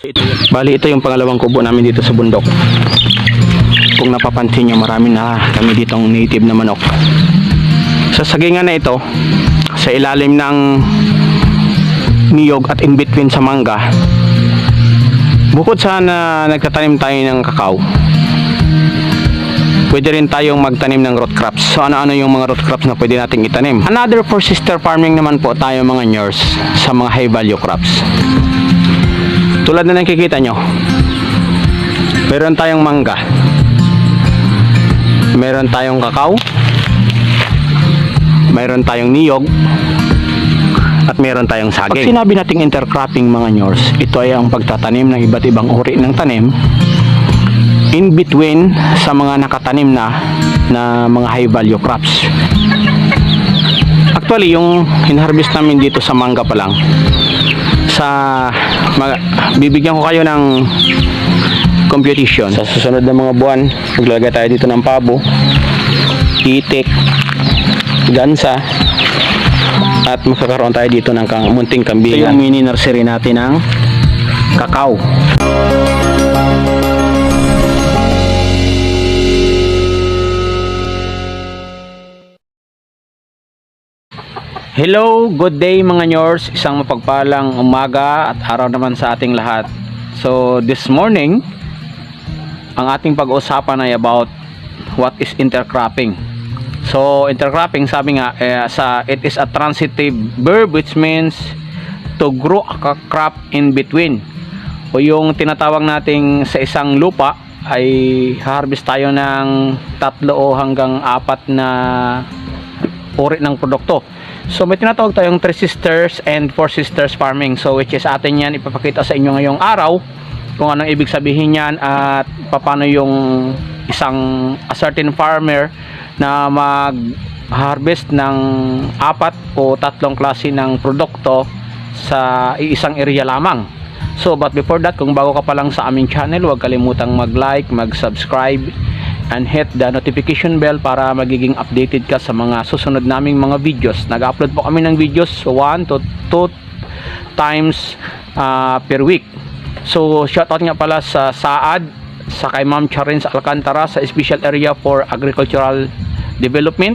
Ito, bali ito yung pangalawang kubo namin dito sa bundok. Kung napapansin nyo, marami na kami ditong native na manok. Sa sagingan na ito, sa ilalim ng niyog at in between sa mangga, bukod sa na nagtatanim tayo ng kakao, pwede rin tayong magtanim ng root crops. So ano-ano yung mga root crops na pwede nating itanim. Another for sister farming naman po tayo mga nyors sa mga high value crops. Tulad na nakikita nyo, meron tayong mangga, meron tayong kakao, meron tayong niyog, at meron tayong saging. Pag sinabi nating intercropping mga nyors, ito ay ang pagtatanim ng iba't ibang uri ng tanim in between sa mga nakatanim na na mga high value crops. Actually, yung hinharvest namin dito sa mangga pa lang, sa mag, bibigyan ko kayo ng computation. Sa susunod na mga buwan, maglalagay tayo dito ng pabo, itik, gansa, at magkakaroon tayo dito ng kang, munting kambingan. Ito yung mini nursery natin ng kakao. Hello, good day mga nyors. Isang mapagpalang umaga at araw naman sa ating lahat. So, this morning, ang ating pag-uusapan ay about what is intercropping. So, intercropping, sabi nga, eh, sa, it is a transitive verb which means to grow a crop in between. O yung tinatawag nating sa isang lupa ay harvest tayo ng tatlo o hanggang apat na uri ng produkto. So may tinatawag tayong three sisters and four sisters farming. So which is atin yan ipapakita sa inyo ngayong araw kung anong ibig sabihin yan at paano yung isang a certain farmer na mag harvest ng apat o tatlong klase ng produkto sa iisang area lamang. So but before that, kung bago ka pa lang sa aming channel, huwag kalimutang mag-like, mag-subscribe, and hit the notification bell para magiging updated ka sa mga susunod naming mga videos. Nag-upload po kami ng videos 1 to 2 times uh, per week. So shoutout nga pala sa Saad, sa kay Ma'am Charin sa Alcantara sa Special Area for Agricultural Development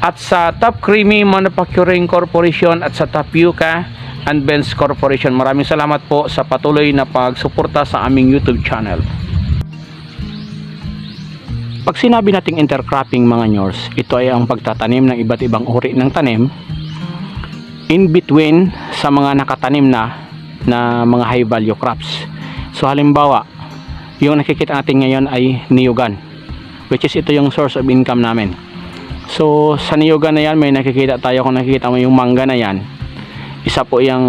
at sa Top Creamy Manufacturing Corporation at sa Tapioca and Benz Corporation. Maraming salamat po sa patuloy na pagsuporta sa aming YouTube channel. Pag sinabi nating intercropping mga nyors, ito ay ang pagtatanim ng iba't ibang uri ng tanim in between sa mga nakatanim na na mga high value crops. So halimbawa, yung nakikita natin ngayon ay niyugan which is ito yung source of income namin. So sa niyugan na yan may nakikita tayo kung nakikita mo yung mangga na yan. Isa po yung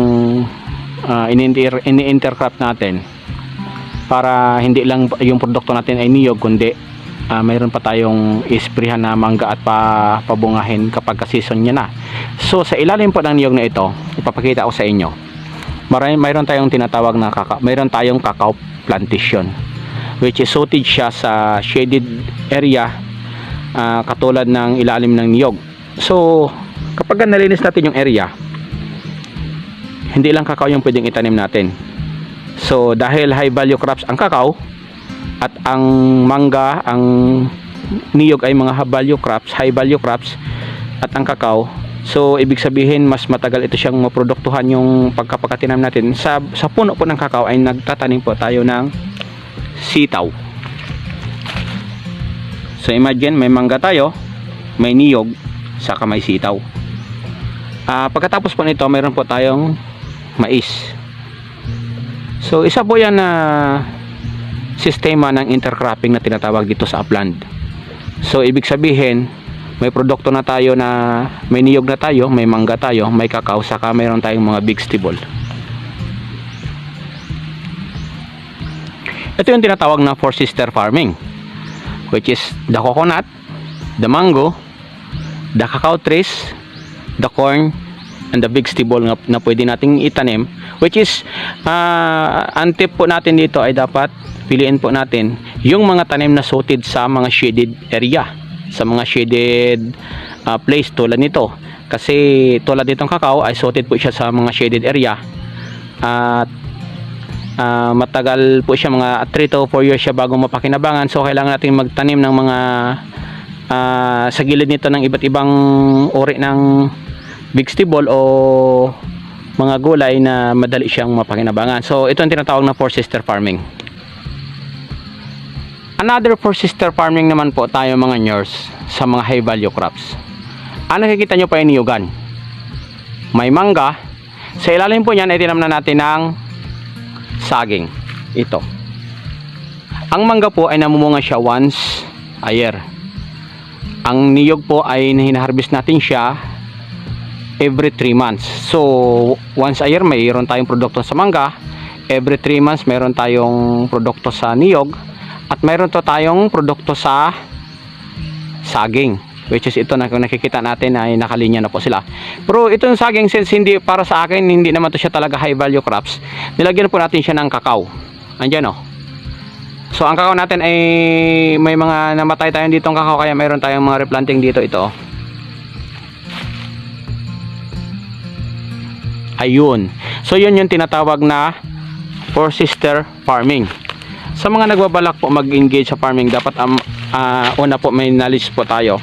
uh, ini-inter- ini-intercrop natin para hindi lang yung produkto natin ay niyog kundi uh, mayroon pa tayong isprihan na mangga at pa, pabungahin kapag season niya na. So sa ilalim po ng niyog na ito, ipapakita ko sa inyo. Maray, mayroon tayong tinatawag na kaka, mayroon tayong cacao plantation which is suited siya sa shaded area uh, katulad ng ilalim ng niyog. So kapag nalinis natin yung area, hindi lang kakao yung pwedeng itanim natin. So dahil high value crops ang kakao, at ang mangga, ang niyog ay mga value crops, high value crops at ang kakao. So ibig sabihin mas matagal ito siyang maproduktuhan yung pagkapagkatinam natin. Sa sa puno po ng kakao ay nagtatanim po tayo ng sitaw. So imagine may mangga tayo, may niyog, saka may sitaw. Ah, pagkatapos po nito, mayroon po tayong mais. So isa po yan na sistema ng intercropping na tinatawag dito sa upland. So ibig sabihin, may produkto na tayo na may niyog na tayo, may mangga tayo, may kakao, saka mayroon tayong mga big stable. Ito yung tinatawag na four sister farming which is the coconut, the mango, the cacao trees, the corn, and the big stable na, na pwede nating itanim which is uh, ang tip po natin dito ay dapat piliin po natin yung mga tanim na suited sa mga shaded area sa mga shaded uh, place tulad nito kasi tulad nitong kakao ay suited po siya sa mga shaded area at Ah, matagal po siya mga 3 to 4 years siya bago mapakinabangan. So kailangan natin magtanim ng mga ah, sa gilid nito ng iba't ibang uri ng vegetable o mga gulay na madali siyang mapakinabangan. So ito ang tinatawag na four sister farming. Another four sister farming naman po tayo mga nyors sa mga high value crops. Ano nakikita nyo pa yung niyugan? May mangga. Sa ilalim po niyan ay tinamnan natin ng saging. Ito. Ang mangga po ay namumunga siya once a year. Ang niyog po ay hinaharvest natin siya every 3 months. So, once a year mayroon tayong produkto sa mangga. Every 3 months mayroon tayong produkto sa niyog. At mayroon to tayong produkto sa saging. Which is ito na kung nakikita natin ay nakalinya na po sila. Pero itong saging since hindi para sa akin hindi naman to siya talaga high value crops. Nilagyan po natin siya ng kakao. Andiyan oh. So ang kakao natin ay may mga namatay tayong ditong kakao kaya mayroon tayong mga replanting dito ito. Ayun. So yun yung tinatawag na four sister farming. Sa mga nagbabalak po mag-engage sa farming, dapat um, ah, una po may knowledge po tayo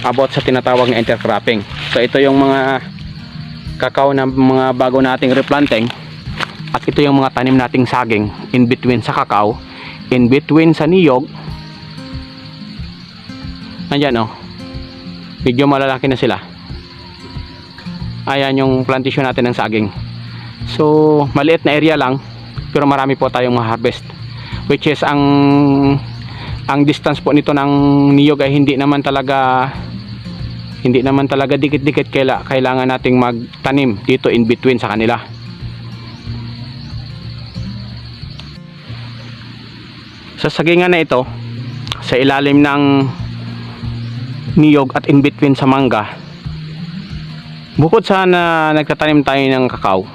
about sa tinatawag na intercropping. So ito yung mga kakao na mga bago nating replanting at ito yung mga tanim nating saging in between sa kakao, in between sa niyog. Nandyan oh. Medyo malalaki na sila. Ayan yung plantation natin ng saging. So, maliit na area lang pero marami po tayong ma-harvest which is ang ang distance po nito ng niyog ay hindi naman talaga hindi naman talaga dikit-dikit kaila, kailangan nating magtanim dito in between sa kanila. Sa sagingan na ito sa ilalim ng niyog at in between sa mangga bukod sa na nagtatanim tayo ng kakao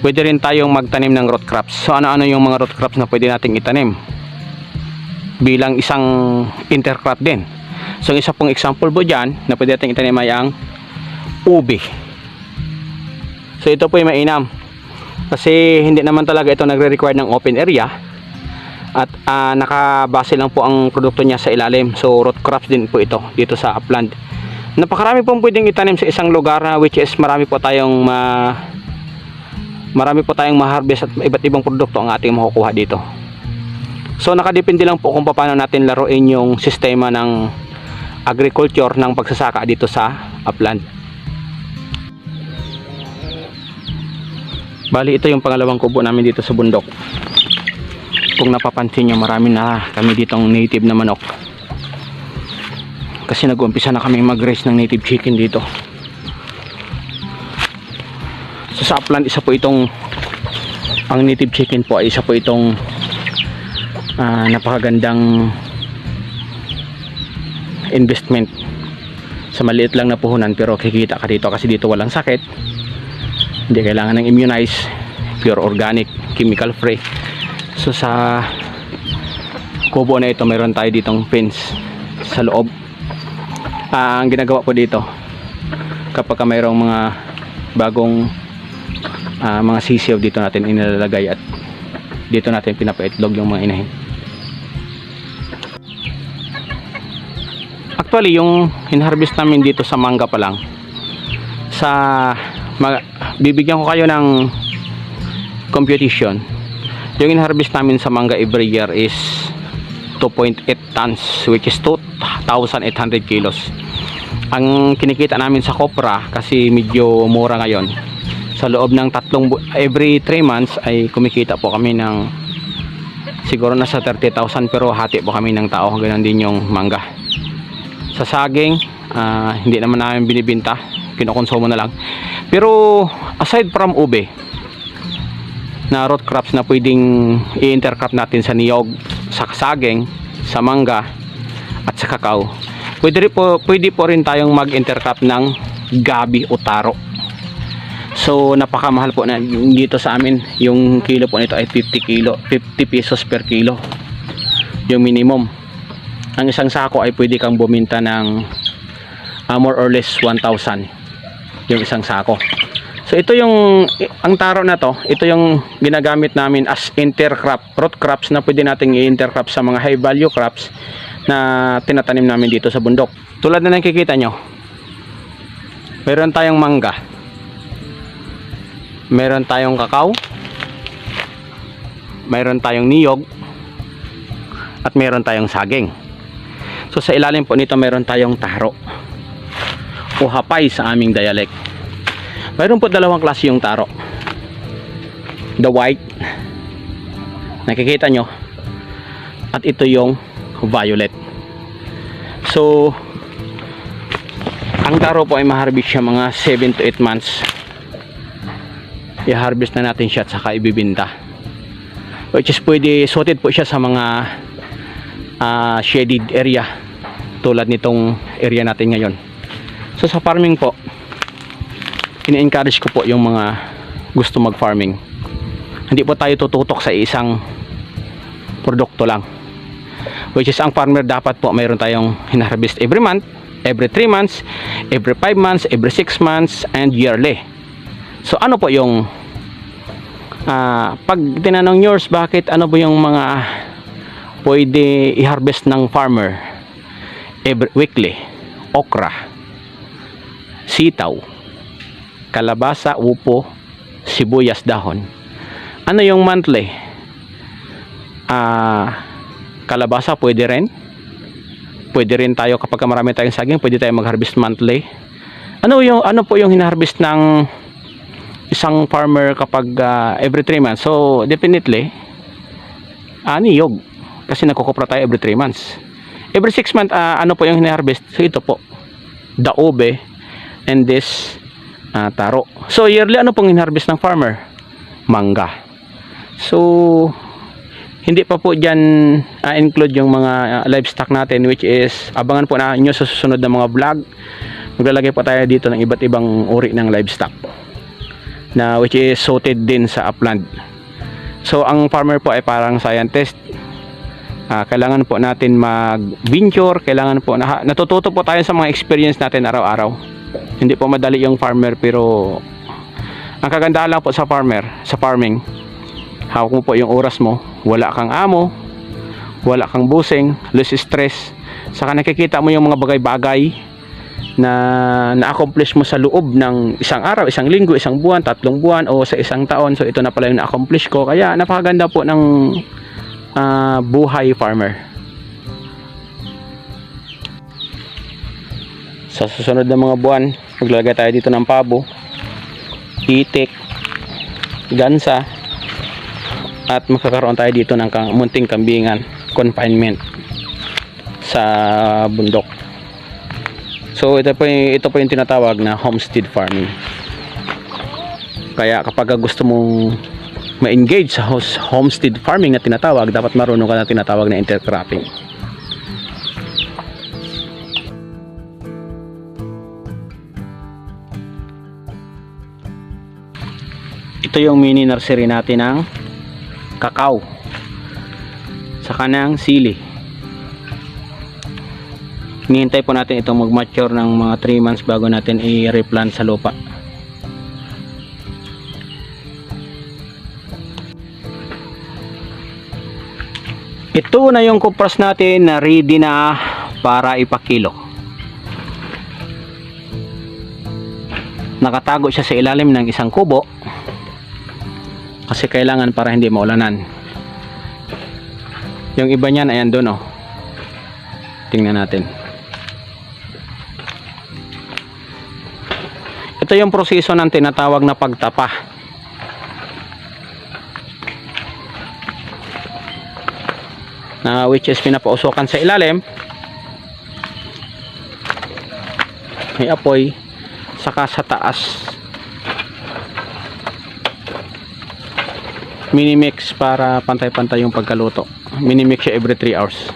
pwede rin tayong magtanim ng root crops. So ano-ano yung mga root crops na pwede nating itanim bilang isang intercrop din. So isa pong example po dyan na pwede nating itanim ay ang ube. So ito po yung mainam. Kasi hindi naman talaga ito nagre-require ng open area at ah, nakabase lang po ang produkto niya sa ilalim. So root crops din po ito dito sa upland. Napakarami pong pwedeng itanim sa isang lugar na which is marami po tayong ma marami po tayong ma-harvest at iba't ibang produkto ang ating makukuha dito. So nakadepende lang po kung paano natin laruin yung sistema ng agriculture ng pagsasaka dito sa upland. Bali ito yung pangalawang kubo namin dito sa bundok. Kung napapansin nyo marami na kami ditong native na manok. Kasi nag-umpisa na kami mag-raise ng native chicken dito. Sa upland isa po itong ang native chicken po ay isa po itong ah, napakagandang investment. Sa maliit lang na puhunan pero kikita ka dito kasi dito walang sakit. Hindi kailangan ng immunize. Pure organic chemical free. So sa kubo na ito mayroon tayo ditong fence sa loob. Ah, ang ginagawa po dito kapag ka mayroong mga bagong ah, mga sisiyaw dito natin inilalagay at dito natin pinapaitlog yung mga inahin. Actually yung hinharvest namin dito sa mangga pa lang sa mag, bibigyan ko kayo ng computation yung inharvest namin sa mangga every year is 2.8 tons which is 2,800 kilos. Ang kinikita namin sa Copra kasi medyo mura ngayon sa loob ng tatlong every 3 months ay kumikita po kami ng siguro nasa 30,000 pero hati po kami ng tao ganun din yung mangga sa saging ah, hindi naman namin binibinta kinukonsumo na lang pero aside from ube na root crops na pwedeng i-intercrop natin sa niyog, sa saging, sa mangga at sa kakao. Pwede po, pwede po rin tayong mag-intercrop ng gabi o taro. So napakamahal po na dito sa amin. Yung kilo po nito ay 50 kilo, 50 pesos per kilo. Yung minimum. Ang isang sako ay pwede kang buminta ng ah, more or less 1,000 yung isang sako. So ito yung ang taro na to, ito yung ginagamit namin as intercrop, root crops na pwede nating i-intercrop sa mga high value crops na tinatanim namin dito sa bundok. Tulad na nakikita nyo, meron tayong mangga, meron tayong kakao, meron tayong niyog, at meron tayong saging. So sa ilalim po nito meron tayong taro o hapay sa aming dialect. Mayroon po dalawang klase yung taro. The white, nakikita nyo, at ito yung violet. So, ang taro po ay maharbis siya mga 7 to 8 months. I-harvest na natin siya at saka ibibinta. Which is pwede, suited po siya sa mga ah, shaded area tulad nitong area natin ngayon. So sa farming po, ini-encourage ko po yung mga gusto mag-farming. Hindi po tayo tututok sa isang produkto lang. Which is ang farmer dapat po mayroon tayong hinharvest every month, every 3 months, every 5 months, every 6 months, and yearly. So ano po yung ah, pag tinanong yours bakit ano po yung mga pwede i-harvest ng farmer? Every weekly. Okra. Sitaw. Kalabasa, upo sibuyas dahon. Ano yung monthly? Ah kalabasa pwede rin. Pwede rin tayo kapag marami tayong saging pwede tayo mag-harvest monthly. Ano yung ano po yung hinaharvest ng isang farmer kapag ah, every 3 months. So definitely ah, niyog. Kasi nagkukupra tayo every 3 months. Every 6 months ah, ano po yung hinaharvest so ito po. Daobe and this ah, taro. So yearly ano pong hinaharvest ng farmer? Mangga. So hindi pa po dyan ah, include yung mga ah, livestock natin which is abangan po na nyo sa susunod na mga vlog. Maglalagay po tayo dito ng iba't ibang uri ng livestock na which is suited din sa upland. So ang farmer po ay parang scientist. Ah, kailangan po natin mag-venture, kailangan po na, natututo po tayo sa mga experience natin araw-araw. Hindi po madali yung farmer pero ang kagandahan lang po sa farmer, sa farming, hawak mo po yung oras mo, wala kang amo, wala kang busing, less stress, saka nakikita mo yung mga bagay-bagay na na-accomplish mo sa loob ng isang araw, isang linggo, isang buwan, tatlong buwan o sa isang taon. So ito na pala yung na-accomplish ko. Kaya napakaganda po ng ah, buhay farmer. Sa susunod na mga buwan, maglalagay tayo dito ng pabo, itik, gansa, at magkakaroon tayo dito ng munting kambingan, confinement sa bundok. So ito po yung, ito po yung tinatawag na homestead farming. Kaya kapag gusto mong ma-engage sa homestead farming na tinatawag, dapat marunong ka na tinatawag na intercropping. Ito yung mini nursery natin ng kakao. Saka ng sili. Hinihintay po natin itong mag-mature ng mga 3 months bago natin i-replant sa lupa. Ito na yung kupras natin na ready na para ipakilo. Nakatago siya sa ilalim ng isang kubo kasi kailangan para hindi maulanan. Yung iba niyan ayan doon oh. Tingnan natin. Ito yung proseso ng tinatawag na pagtapa. na which is pinapausukan sa ilalim. May apoy saka sa taas. Minimix para pantay-pantay yung pagkaluto. Minimix siya every 3 hours